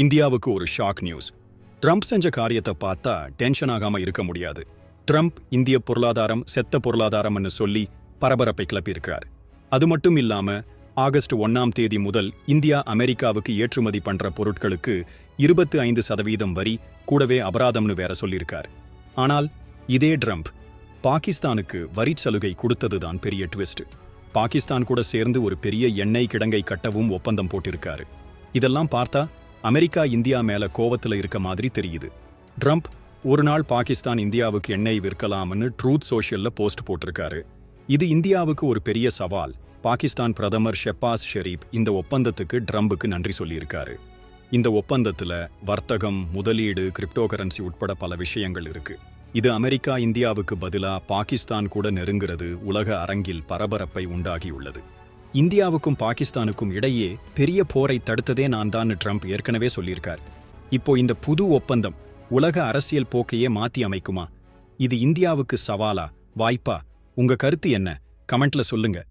இந்தியாவுக்கு ஒரு shock news. Trump செஞ்ச காரியத்தை பார்த்தா டென்ஷன் ஆகாம இருக்க முடியாது. ட்ரம்ப் இந்திய பொருளாதாரம் செத்த பொருளாதாரம்னு சொல்லி பரபரப்பை கிளப்பியிருக்கிறார். அது மட்டும் இல்லாம ஆகஸ்ட் ஒன்னாம் தேதி முதல் இந்தியா அமெரிக்காவுக்கு ஏற்றுமதி பண்ற பொருட்களுக்கு இருபத்து ஐந்து சதவீதம் வரி கூடவே அபராதம்னு வேற சொல்லியிருக்கார். ஆனால் இதே ட்ரம்ப் பாகிஸ்தானுக்கு வரி சலுகை கொடுத்ததுதான் பெரிய ட்விஸ்ட். பாகிஸ்தான் கூட சேர்ந்து ஒரு பெரிய எண்ணெய் கிடங்கை கட்டவும் ஒப்பந்தம் போட்டிருக்காரு. இதெல்லாம் பார்த்தா அமெரிக்கா இந்தியா மேல கோவத்துல இருக்க மாதிரி தெரியுது. ட்ரம்ப் ஒரு நாள் பாகிஸ்தான் இந்தியாவுக்கு எண்ணெய் விற்கலாம்னு ட்ரூத் சோஷியல்ல போஸ்ட் போட்டிருக்காரு. இது இந்தியாவுக்கு ஒரு பெரிய சவால். பாகிஸ்தான் பிரதமர் ஷெப்பாஸ் ஷெரீப் இந்த ஒப்பந்தத்துக்கு ட்ரம்புக்கு நன்றி சொல்லியிருக்காரு. இந்த ஒப்பந்தத்துல வர்த்தகம் முதலீடு கிரிப்டோ கரன்சி உட்பட பல விஷயங்கள் இருக்கு. இது அமெரிக்கா இந்தியாவுக்கு பதிலா பாகிஸ்தான் கூட நெருங்கிறது உலக அரங்கில் பரபரப்பை உண்டாகியுள்ளது. இந்தியாவுக்கும் பாகிஸ்தானுக்கும் இடையே பெரிய போரை தடுத்ததே நான் தான் ட்ரம்ப் ஏற்கனவே சொல்லியிருக்கார். இப்போ இந்த புது ஒப்பந்தம் உலக அரசியல் போக்கையே மாத்தி அமைக்குமா? இது இந்தியாவுக்கு சவாலா? வாய்ப்பா? உங்க கருத்து என்ன? கமெண்ட்ல சொல்லுங்க.